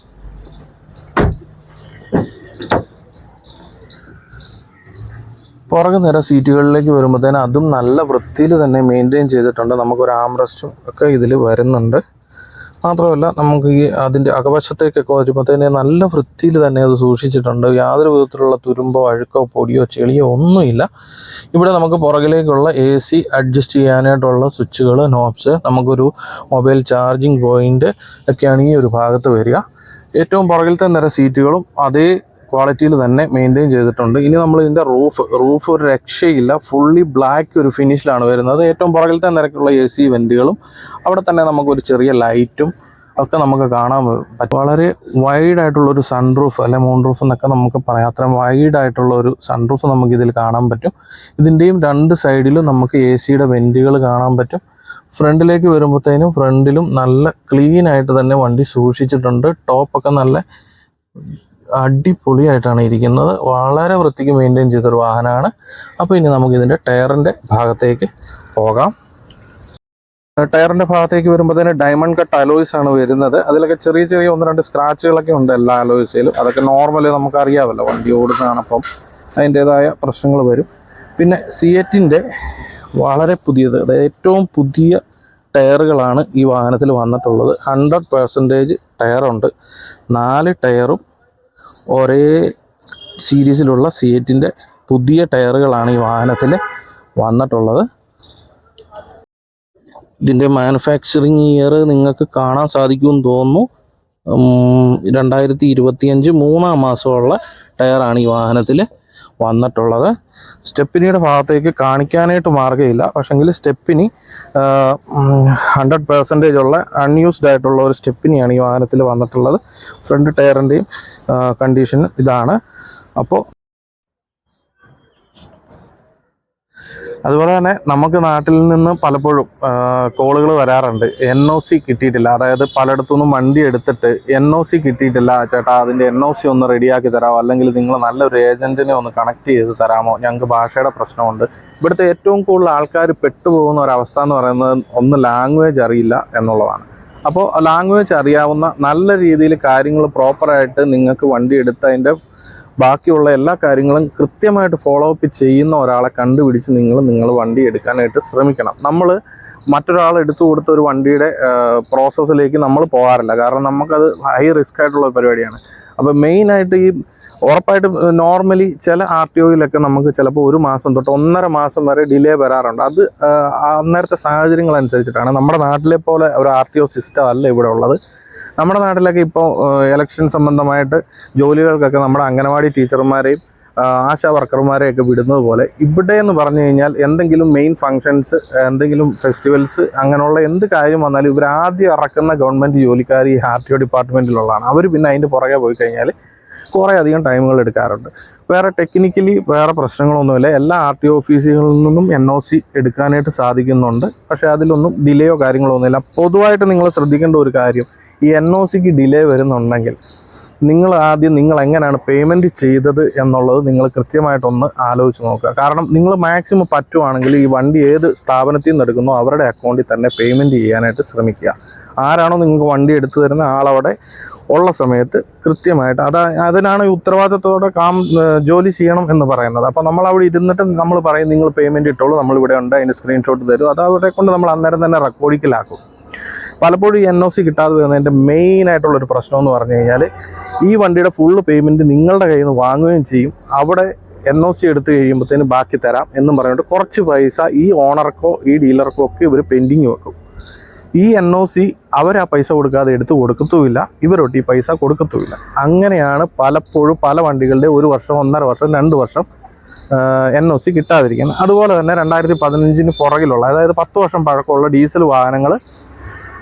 പുറകു നിര സീറ്റുകളിലേക്ക് വരുമ്പോഴത്തേന് അതും നല്ല വൃത്തിയിൽ തന്നെ മെയിന്റെയിൻ ചെയ്തിട്ടുണ്ട്. നമുക്കൊരു ആംറസ്റ്റും ഒക്കെ ഇതിൽ വരുന്നുണ്ട്. മാത്രമല്ല നമുക്ക് ഈ അതിന്റെ അകവശത്തേക്കൊക്കെ വരുമ്പോഴത്തേന് നല്ല വൃത്തിയിൽ തന്നെ അത് സൂക്ഷിച്ചിട്ടുണ്ട്. യാതൊരു വിധത്തിലുള്ള തുരുമ്പോ അഴുക്കോ പൊടിയോ ചെളിയോ ഒന്നുമില്ല. ഇവിടെ നമുക്ക് പുറകിലേക്കുള്ള എ സി അഡ്ജസ്റ്റ് ചെയ്യാനായിട്ടുള്ള സ്വിച്ചുകൾ നോബ്സ് നമുക്കൊരു മൊബൈൽ ചാർജിങ് പോയിന്റ് ഒക്കെയാണ് ഈ ഒരു ഭാഗത്ത് വരിക. ഏറ്റവും പുറകിലത്തെ നിര സീറ്റുകളും അതേ ക്വാളിറ്റിയിൽ തന്നെ മെയിന്റെയിൻ ചെയ്തിട്ടുണ്ട്. ഇനി നമ്മൾ ഇതിന്റെ റൂഫ് റൂഫ് ഒരു രക്ഷയില്ല. ഫുള്ളി ബ്ലാക്ക് ഒരു ഫിനിഷിലാണ് വരുന്നത്. ഏറ്റവും പുറകിലത്തെ നിരക്കുള്ള എ സി വെന്റുകളും അവിടെ തന്നെ നമുക്കൊരു ചെറിയ ലൈറ്റും ഒക്കെ നമുക്ക് കാണാൻ പറ്റും. വളരെ വൈഡ് ആയിട്ടുള്ള ഒരു സൺറൂഫ് അല്ലെ മൂൺ റൂഫ് എന്നൊക്കെ നമുക്ക് പറയാം. അത്രയും വൈഡ് ആയിട്ടുള്ള ഒരു സൺറൂഫ് നമുക്ക് ഇതിൽ കാണാൻ പറ്റും. ഇതിന്റെയും രണ്ട് സൈഡിലും നമുക്ക് എ സിയുടെ വെന്റുകൾ കാണാൻ പറ്റും. ഫ്രണ്ടിലേക്ക് വരുമ്പോഴത്തേനും ഫ്രണ്ടിലും നല്ല ക്ലീൻ ആയിട്ട് തന്നെ വണ്ടി സൂക്ഷിച്ചിട്ടുണ്ട്. ടോപ്പൊക്കെ നല്ല അടിപൊളിയായിട്ടാണ് ഇരിക്കുന്നത്. വളരെ വൃത്തിക്ക് മെയിന്റെയിൻ ചെയ്തൊരു വാഹനമാണ്. അപ്പോൾ ഇനി നമുക്ക് ഇതിന്റെ ടയറിന്റെ ഭാഗത്തേക്ക് പോകാം. ടയറിന്റെ ഭാഗത്തേക്ക് വരുമ്പോൾ തന്നെ ഡയമണ്ട് കട്ട് അലോയ്സ് ആണ് വരുന്നത്. അതിലൊക്കെ ചെറിയ ചെറിയ ഒന്ന് രണ്ട് സ്ക്രാച്ചുകളൊക്കെ ഉണ്ട് എല്ലാ അലോയ്സിലും അതൊക്കെ നോർമലി നമുക്ക് അറിയാമല്ലോ വണ്ടി ഓടുന്നതാണ് അപ്പം അതിന്റേതായ പ്രശ്നങ്ങൾ വരും. പിന്നെ സിയറ്റിന്റെ വളരെ പുതിയത് അതായത് ഏറ്റവും പുതിയ ടയറുകളാണ് ഈ വാഹനത്തിൽ വന്നിട്ടുള്ളത്. ഹൺഡ്രഡ് പെർസെന്റേജ് ടയറുണ്ട്. നാല് ടയറും ഒരേ സീരീസിലുള്ള സിയറ്റിന്റെ പുതിയ ടയറുകളാണ് ഈ വാഹനത്തിൽ വന്നിട്ടുള്ളത്. ഇതിന്റെ മാനുഫാക്ചറിങ് ഇയർ നിങ്ങൾക്ക് കാണാൻ സാധിക്കുമെന്ന് തോന്നുന്നു. രണ്ടായിരത്തി ഇരുപത്തിയഞ്ച് മൂന്നാം മാസമുള്ള ടയറാണ് ഈ വാഹനത്തിൽ വന്നിട്ടുള്ളത്. സ്റ്റെപ്പിനിയുടെ ഭാഗത്തേക്ക് കാണിക്കാനായിട്ട് മാർഗമില്ല. പക്ഷെങ്കിൽ സ്റ്റെപ്പിനി ഹൺഡ്രഡ് പെർസെന്റേജ് ഉള്ള അൺയൂസ്ഡ് ആയിട്ടുള്ള ഒരു സ്റ്റെപ്പിനിയാണ് ഈ വാഹനത്തിൽ വന്നിട്ടുള്ളത്. ഫ്രണ്ട് ടയറിന്റെയും കണ്ടീഷൻ ഇതാണ്. അപ്പോൾ അതുപോലെ തന്നെ നമുക്ക് നാട്ടിൽ നിന്ന് പലപ്പോഴും കോളുകൾ വരാറുണ്ട്. എൻ ഒ സി കിട്ടിയിട്ടില്ല. അതായത് പലയിടത്തു നിന്നും വണ്ടി എടുത്തിട്ട് എൻ ഒ സി കിട്ടിയിട്ടില്ല. ചേട്ടാ അതിന്റെ എൻ ഒ സി ഒന്ന് റെഡിയാക്കി തരാമോ അല്ലെങ്കിൽ നിങ്ങൾ നല്ലൊരു ഏജന്റിനെ ഒന്ന് കണക്ട് ചെയ്ത് തരാമോ? ഞങ്ങൾക്ക് ഭാഷയുടെ പ്രശ്നമുണ്ട്. ഇവിടുത്തെ ഏറ്റവും കൂടുതൽ ആൾക്കാർ പെട്ടുപോകുന്ന ഒരവസ്ഥ എന്ന് പറയുന്നത് ഒന്ന് ലാംഗ്വേജ് അറിയില്ല എന്നുള്ളതാണ്. അപ്പോൾ ലാംഗ്വേജ് അറിയാവുന്ന നല്ല രീതിയിൽ കാര്യങ്ങൾ പ്രോപ്പറായിട്ട് നിങ്ങൾക്ക് വണ്ടി എടുത്ത് അതിന്റെ ബാക്കിയുള്ള എല്ലാ കാര്യങ്ങളും കൃത്യമായിട്ട് ഫോളോ അപ്പ് ചെയ്യുന്ന ഒരാളെ കണ്ടുപിടിച്ച് നിങ്ങൾ നിങ്ങൾ വണ്ടി എടുക്കാനായിട്ട് ശ്രമിക്കണം. നമ്മൾ മറ്റൊരാൾ എടുത്തു കൊടുത്ത ഒരു വണ്ടിയുടെ പ്രോസസ്സിലേക്ക് നമ്മൾ പോകാറില്ല. കാരണം നമുക്കത് ഹൈ റിസ്ക് ആയിട്ടുള്ള പരിപാടിയാണ്. അപ്പോൾ മെയിനായിട്ട് ഈ ഉറപ്പായിട്ടും നോർമലി ചില ആർ ടി ഒയിലൊക്കെ നമുക്ക് ചിലപ്പോൾ ഒരു മാസം തൊട്ട് ഒന്നര മാസം വരെ ഡിലേ വരാറുണ്ട്. അത് അന്നേരത്തെ സാഹചര്യങ്ങൾ അനുസരിച്ചിട്ടാണ്. നമ്മുടെ നാട്ടിലെ പോലെ ഒരു ആർ ടി ഒ സിസ്റ്റം അല്ല ഇവിടെ ഉള്ളത്. നമ്മുടെ നാട്ടിലൊക്കെ ഇപ്പോൾ ഇലക്ഷൻ സംബന്ധമായിട്ട് ജോലികൾക്കൊക്കെ നമ്മുടെ അംഗനവാടി ടീച്ചർമാരെയും ആശാ വർക്കർമാരെയൊക്കെ വിടുന്നത് പോലെ ഇവിടെ എന്ന് പറഞ്ഞു കഴിഞ്ഞാൽ എന്തെങ്കിലും മെയിൻ ഫങ്ഷൻസ് എന്തെങ്കിലും ഫെസ്റ്റിവൽസ് അങ്ങനെയുള്ള എന്ത് കാര്യം വന്നാലും ഇവർ ആദ്യം ഇറക്കുന്ന ഗവൺമെന്റ് ജോലിക്കാർ ഈ ആർ ടി ഒ ഡിപ്പാർട്ട്മെന്റിലുള്ളതാണ് അവർ പിന്നെ അതിന്റെ പുറകെ പോയി കഴിഞ്ഞാൽ കുറേ അധികം ടൈമുകൾ എടുക്കാറുണ്ട്. വേറെ ടെക്നിക്കലി വേറെ പ്രശ്നങ്ങളൊന്നുമില്ല. എല്ലാ ആർ ടി ഓഫീസുകളിൽ നിന്നും എൻ ഒ സി എടുക്കാനായിട്ട് സാധിക്കുന്നുണ്ട്. പക്ഷേ അതിലൊന്നും ഡിലേയോ കാര്യങ്ങളോ ഒന്നുമില്ല. പൊതുവായിട്ട് നിങ്ങൾ ശ്രദ്ധിക്കേണ്ട ഒരു കാര്യം ഈ എൻ ഒ സിക്ക് ഡിലേ വരുന്നുണ്ടെങ്കിൽ നിങ്ങൾ ആദ്യം നിങ്ങൾ എങ്ങനെയാണ് പേയ്മെന്റ് ചെയ്തത് എന്നുള്ളത് നിങ്ങൾ കൃത്യമായിട്ടൊന്ന് ആലോചിച്ച് നോക്കുക. കാരണം നിങ്ങൾ മാക്സിമം പറ്റുവാണെങ്കിൽ ഈ വണ്ടി ഏത് സ്ഥാപനത്തിൽ നിന്ന് എടുക്കുന്നോ അവരുടെ അക്കൗണ്ടിൽ തന്നെ പേയ്മെന്റ് ചെയ്യാനായിട്ട് ശ്രമിക്കുക. ആരാണോ നിങ്ങൾക്ക് വണ്ടി എടുത്തു തരുന്ന ആളവിടെ ഉള്ള സമയത്ത് കൃത്യമായിട്ട് അതാ അതിനാണ് ഉത്തരവാദിത്തത്തോടെ കാം ജോലി ചെയ്യണം എന്ന് പറയുന്നത്. അപ്പോൾ നമ്മൾ അവിടെ ഇരുന്നിട്ട് നമ്മൾ പറയും നിങ്ങൾ പേയ്മെന്റ് ഇട്ടോളൂ നമ്മളിവിടെ ഉണ്ട് അതിന്റെ സ്ക്രീൻഷോട്ട് തരും. അത് അവരെ കൊണ്ട് നമ്മൾ അന്നേരം തന്നെ റെക്കോർഡിക്കലാക്കും പലപ്പോഴും ഈ എൻ ഒ സി കിട്ടാതെ വരുന്നതിന്റെ മെയിൻ ആയിട്ടുള്ള ഒരു പ്രശ്നം എന്ന് പറഞ്ഞു കഴിഞ്ഞാൽ ഈ വണ്ടിയുടെ ഫുള്ള് പേയ്മെന്റ് നിങ്ങളുടെ കയ്യിൽ നിന്ന് വാങ്ങുകയും ചെയ്യും. അവിടെ എൻ ഒ സി എടുത്തു കഴിയുമ്പോഴത്തേന് ബാക്കി തരാം എന്നും പറഞ്ഞിട്ട് കുറച്ച് പൈസ ഈ ഓണർക്കോ ഈ ഡീലർക്കോ ഒക്കെ ഇവർ പെൻഡിങ് വെക്കും. ഈ എൻ ഒ സി അവർ ആ പൈസ കൊടുക്കാതെ എടുത്തു കൊടുക്കത്തുമില്ല. ഇവരൊട്ട് പൈസ കൊടുക്കത്തുമില്ല. അങ്ങനെയാണ് പലപ്പോഴും പല വണ്ടികളുടെ ഒരു വർഷം ഒന്നര വർഷം രണ്ട് വർഷം എൻ ഒ സി കിട്ടാതിരിക്കുന്നത്. അതുപോലെ തന്നെ രണ്ടായിരത്തി പതിനഞ്ചിന് പുറകിലുള്ള അതായത് പത്ത് വർഷം പഴക്കമുള്ള ഡീസൽ വാഹനങ്ങൾ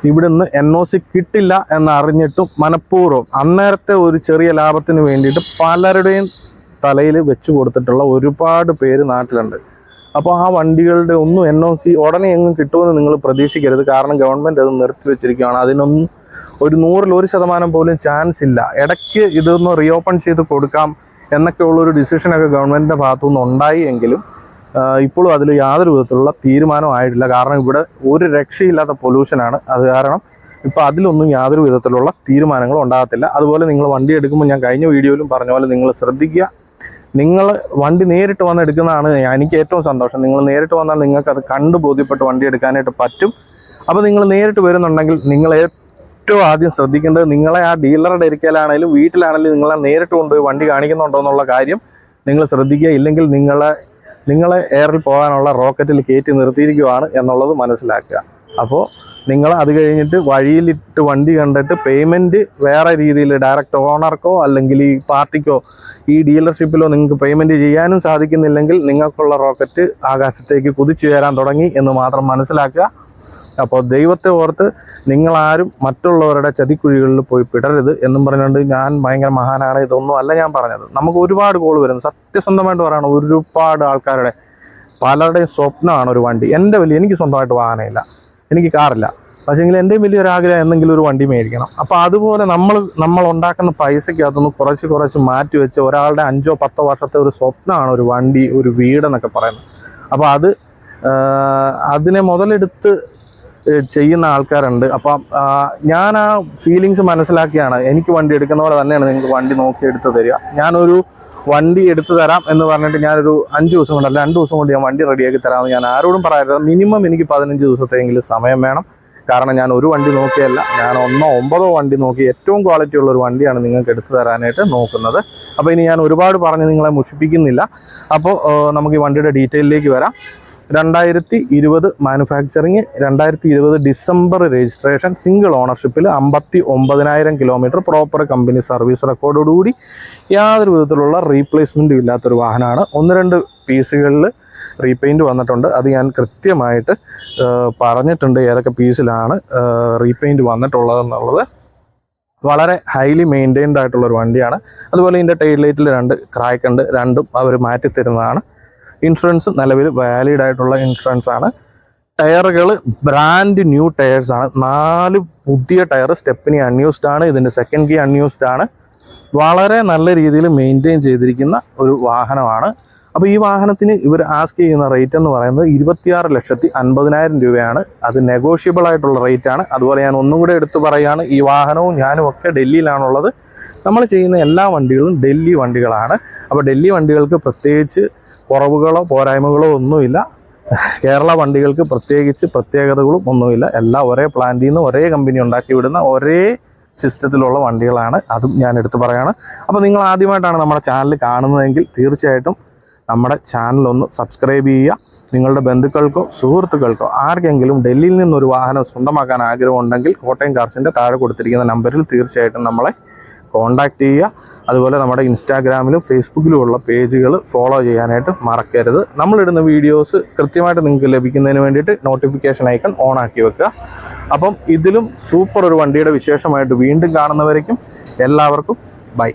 ഇവിടുന്ന് എൻ ഒ സി കിട്ടില്ല എന്നറിഞ്ഞിട്ടും മനഃപൂർവം അന്നേരത്തെ ഒരു ചെറിയ ലാഭത്തിന് വേണ്ടിയിട്ട് പലരുടെയും തലയിൽ വെച്ചു കൊടുത്തിട്ടുള്ള ഒരുപാട് പേര് നാട്ടിലുണ്ട്. അപ്പോൾ ആ വണ്ടികളുടെ ഒന്നും എൻ ഒ സി ഉടനെ എങ്ങും കിട്ടുമെന്ന് നിങ്ങൾ പ്രതീക്ഷിക്കരുത്. കാരണം ഗവൺമെന്റ് അത് നിർത്തിവെച്ചിരിക്കുകയാണ് അതിനൊന്നും ഒരു നൂറിൽ ഒരു ശതമാനം പോലും ചാൻസ് ഇല്ല. ഇടയ്ക്ക് ഇതൊന്ന് റീഓപ്പൺ ചെയ്ത് കൊടുക്കാം എന്നൊക്കെയുള്ളൊരു ഡിസിഷനൊക്കെ ഗവൺമെന്റിന്റെ ഭാഗത്തുനിന്ന് ഉണ്ടായി എങ്കിലും ഇപ്പോഴും അതിൽ യാതൊരു വിധത്തിലുള്ള തീരുമാനം ആയിട്ടില്ല. കാരണം ഇവിടെ ഒരു രക്ഷയില്ലാത്ത പൊല്യൂഷനാണ് അത് കാരണം ഇപ്പോൾ അതിലൊന്നും യാതൊരു വിധത്തിലുള്ള തീരുമാനങ്ങളും ഉണ്ടാകത്തില്ല. അതുപോലെ നിങ്ങൾ വണ്ടി എടുക്കുമ്പോൾ ഞാൻ കഴിഞ്ഞ വീഡിയോയിലും പറഞ്ഞ പോലെ നിങ്ങൾ ശ്രദ്ധിക്കുക. നിങ്ങൾ വണ്ടി നേരിട്ട് വന്ന് എടുക്കുന്നതാണ് എനിക്ക് ഏറ്റവും സന്തോഷം. നിങ്ങൾ നേരിട്ട് വന്നാൽ നിങ്ങൾക്ക് അത് കണ്ട് ബോധ്യപ്പെട്ട് വണ്ടി എടുക്കാനായിട്ട് പറ്റും. അപ്പോൾ നിങ്ങൾ നേരിട്ട് വരുന്നുണ്ടെങ്കിൽ നിങ്ങൾ ഏറ്റവും ആദ്യം ശ്രദ്ധിക്കേണ്ടത് നിങ്ങളെ ആ ഡീലറുടെ ഇരിക്കലാണെങ്കിലും വീട്ടിലാണെങ്കിലും നിങ്ങളെ നേരിട്ട് കൊണ്ടുപോയി വണ്ടി കാണിക്കുന്നുണ്ടോ എന്നുള്ള കാര്യം നിങ്ങൾ ശ്രദ്ധിക്കുക. ഇല്ലെങ്കിൽ നിങ്ങളെ നിങ്ങളെ എയറിൽ പോകാനുള്ള റോക്കറ്റിൽ കയറ്റി നിർത്തിയിരിക്കുവാണ് എന്നുള്ളത് മനസ്സിലാക്കുക. അപ്പോൾ നിങ്ങൾ അത് കഴിഞ്ഞിട്ട് വഴിയിലിട്ട് വണ്ടി കണ്ടിട്ട് പേയ്മെന്റ് വേറെ രീതിയിൽ ഡയറക്റ്റ് ഓണർക്കോ അല്ലെങ്കിൽ ഈ പാർട്ടിക്കോ ഈ ഡീലർഷിപ്പിലോ നിങ്ങൾക്ക് പേയ്മെന്റ് ചെയ്യാനും സാധിക്കുന്നില്ലെങ്കിൽ നിങ്ങൾക്കുള്ള റോക്കറ്റ് ആകാശത്തേക്ക് കുതിച്ചു തുടങ്ങി എന്ന് മാത്രം മനസ്സിലാക്കുക. അപ്പോൾ ദൈവത്തെ ഓർത്ത് നിങ്ങളാരും മറ്റുള്ളവരുടെ ചതിക്കുഴികളിൽ പോയി പിടരുത് എന്നും പറഞ്ഞുകൊണ്ട് ഞാൻ ഭയങ്കര മഹാനാണ് ഇതൊന്നും അല്ല ഞാൻ പറഞ്ഞത്. നമുക്ക് ഒരുപാട് കോൾ വരുന്നു. സത്യസന്ധമായിട്ട് പറയണം ഒരുപാട് ആൾക്കാരുടെ പലരുടെയും സ്വപ്നമാണ് ഒരു വണ്ടി. എന്റെ വലിയ എനിക്ക് സ്വന്തമായിട്ട് വാഹനമില്ല. എനിക്ക് കാറില്ല. പക്ഷേങ്കിൽ എന്റെയും വലിയൊരു ആഗ്രഹം എന്തെങ്കിലും ഒരു വണ്ടി മേടിക്കണം. അപ്പോൾ അതുപോലെ നമ്മൾ നമ്മൾ ഉണ്ടാക്കുന്ന പൈസയ്ക്ക് പൈസയ്ക്കകത്തുനിന്ന് കുറച്ച് കുറച്ച് മാറ്റി വെച്ച് ഒരാളുടെ അഞ്ചോ പത്തോ വർഷത്തെ ഒരു സ്വപ്നമാണ് ഒരു വണ്ടി ഒരു വീടെന്നൊക്കെ പറയുന്നത്. അപ്പോൾ അത് അതിനെ മുതലെടുത്ത് ചെയ്യുന്ന ആൾക്കാരുണ്ട്. അപ്പം ഞാൻ ആ ഫീലിങ്സ് മനസ്സിലാക്കിയാണ്. എനിക്ക് വണ്ടി എടുക്കുന്ന പോലെ തന്നെയാണ് നിങ്ങൾക്ക് വണ്ടി നോക്കി എടുത്തു തരിക. ഞാനൊരു വണ്ടി എടുത്തു തരാം എന്ന് പറഞ്ഞിട്ട് ഞാനൊരു അഞ്ച് ദിവസം കൊണ്ട് അല്ല രണ്ട് ദിവസം കൊണ്ട് ഞാൻ വണ്ടി റെഡിയാക്കി തരാമെന്ന് ഞാൻ ആരോടും പറയരുത്. മിനിമം എനിക്ക് പതിനഞ്ച് ദിവസത്തെങ്കിലും സമയം വേണം. കാരണം ഞാൻ ഒരു വണ്ടി നോക്കിയല്ല. ഞാൻ ഒന്നോ ഒമ്പതോ വണ്ടി നോക്കി ഏറ്റവും ക്വാളിറ്റി ഉള്ള ഒരു വണ്ടിയാണ് നിങ്ങൾക്ക് എടുത്തു തരാനായിട്ട് നോക്കുന്നത്. അപ്പോൾ ഇനി ഞാൻ ഒരുപാട് പറഞ്ഞ് നിങ്ങളെ മുഷിപ്പിക്കുന്നില്ല. അപ്പോൾ നമുക്ക് ഈ വണ്ടിയുടെ ഡീറ്റെയിലേക്ക് വരാം. രണ്ടായിരത്തി ഇരുപത് മാനുഫാക്ചറിങ് രണ്ടായിരത്തി ഇരുപത് ഡിസംബർ രജിസ്ട്രേഷൻ സിംഗിൾ ഓണർഷിപ്പിൽ അമ്പത്തി ഒമ്പതിനായിരം കിലോമീറ്റർ പ്രോപ്പർ കമ്പനി സർവീസ് റെക്കോർഡോടുകൂടി യാതൊരു വിധത്തിലുള്ള റീപ്ലേസ്മെന്റും ഇല്ലാത്തൊരു വാഹനമാണ്. ഒന്ന് രണ്ട് പീസുകളിൽ റീപെയിന്റ് വന്നിട്ടുണ്ട്. അത് ഞാൻ കൃത്യമായിട്ട് പറഞ്ഞിട്ടുണ്ട് ഏതൊക്കെ പീസിലാണ് റീപെയിന്റ് വന്നിട്ടുള്ളതെന്നുള്ളത്. വളരെ ഹൈലി മെയിന്റെയിൻഡ് ആയിട്ടുള്ള ഒരു വണ്ടിയാണ്. അതുപോലെ ഇതിന്റെ ടൈൽ ലൈറ്റിൽ രണ്ട് ക്രാക്ക് ഉണ്ട്. രണ്ടും അവർ മാറ്റി തരുന്നതാണ് ഇൻഷുറൻസ് നിലവിൽ വാലിഡ് ആയിട്ടുള്ള ഇൻഷുറൻസ് ആണ്. ടയറുകൾ ബ്രാൻഡ് ന്യൂ ടയേഴ്സ് ആണ്. നാല് പുതിയ ടയർ സ്റ്റെപ്പിനി അൺയൂസ്ഡ് ആണ്. ഇതിന്റെ സെക്കൻഡ് ഗിയർ അൺയൂസ്ഡ് ആണ്. വളരെ നല്ല രീതിയിൽ മെയിന്റെയിൻ ചെയ്തിരിക്കുന്ന ഒരു വാഹനമാണ്. അപ്പോൾ ഈ വാഹനത്തിന് ഇവർ ആസ്ക് ചെയ്യുന്ന റേറ്റ് എന്ന് പറയുന്നത് ഇരുപത്തിയാറ് ലക്ഷത്തി അൻപതിനായിരം രൂപയാണ്. അത് നെഗോഷ്യബിൾ ആയിട്ടുള്ള റേറ്റ് ആണ്. അതുപോലെ ഞാൻ ഒന്നും കൂടെ എടുത്തു പറയുകയാണ്. ഈ വാഹനവും ഞാനും ഒക്കെ ഡൽഹിയിലാണുള്ളത്. നമ്മൾ ചെയ്യുന്ന എല്ലാ വണ്ടികളും ഡൽഹി വണ്ടികളാണ്. അപ്പോൾ ഡൽഹി വണ്ടികൾക്ക് പ്രത്യേകിച്ച് കുറവുകളോ പോരായ്മകളോ ഒന്നുമില്ല. കേരള വണ്ടികൾക്ക് പ്രത്യേകിച്ച് പ്രത്യേകതകളും ഒന്നുമില്ല. എല്ലാം ഒരേ പ്ലാന്റിൽ നിന്ന് ഒരേ കമ്പനി ഉണ്ടാക്കി വിടുന്ന ഒരേ സിസ്റ്റത്തിലുള്ള വണ്ടികളാണ്. അതും ഞാൻ എടുത്തു പറയാണ്. അപ്പോൾ നിങ്ങൾ ആദ്യമായിട്ടാണ് നമ്മുടെ ചാനൽ കാണുന്നതെങ്കിൽ തീർച്ചയായിട്ടും നമ്മുടെ ചാനൽ ഒന്ന് സബ്സ്ക്രൈബ് ചെയ്യുക. നിങ്ങളുടെ ബന്ധുക്കൾക്കോ സുഹൃത്തുക്കൾക്കോ ആർക്കെങ്കിലും ഡൽഹിയിൽ നിന്നൊരു വാഹനം സ്വന്തമാക്കാൻ ആഗ്രഹമുണ്ടെങ്കിൽ കോട്ടയം കാർസിന്റെ താഴെ കൊടുത്തിരിക്കുന്ന നമ്പറിൽ തീർച്ചയായിട്ടും നമ്മളെ കോൺടാക്റ്റ് ചെയ്യുക. അതുപോലെ നമ്മുടെ ഇൻസ്റ്റാഗ്രാമിലും ഫേസ്ബുക്കിലും ഉള്ള പേജുകൾ ഫോളോ ചെയ്യാനായിട്ട് മറക്കരുത്. നമ്മളിടുന്ന വീഡിയോസ് കൃത്യമായിട്ട് നിങ്ങൾക്ക് ലഭിക്കുന്നതിന് വേണ്ടിയിട്ട് നോട്ടിഫിക്കേഷൻ ഐക്കൺ ഓൺ ആക്കി വെക്കുക. അപ്പം ഇതിലും സൂപ്പർ ഒരു വണ്ടിയുടെ വിശേഷമായിട്ട് വീണ്ടും കാണുന്നവരേക്കും എല്ലാവർക്കും ബൈ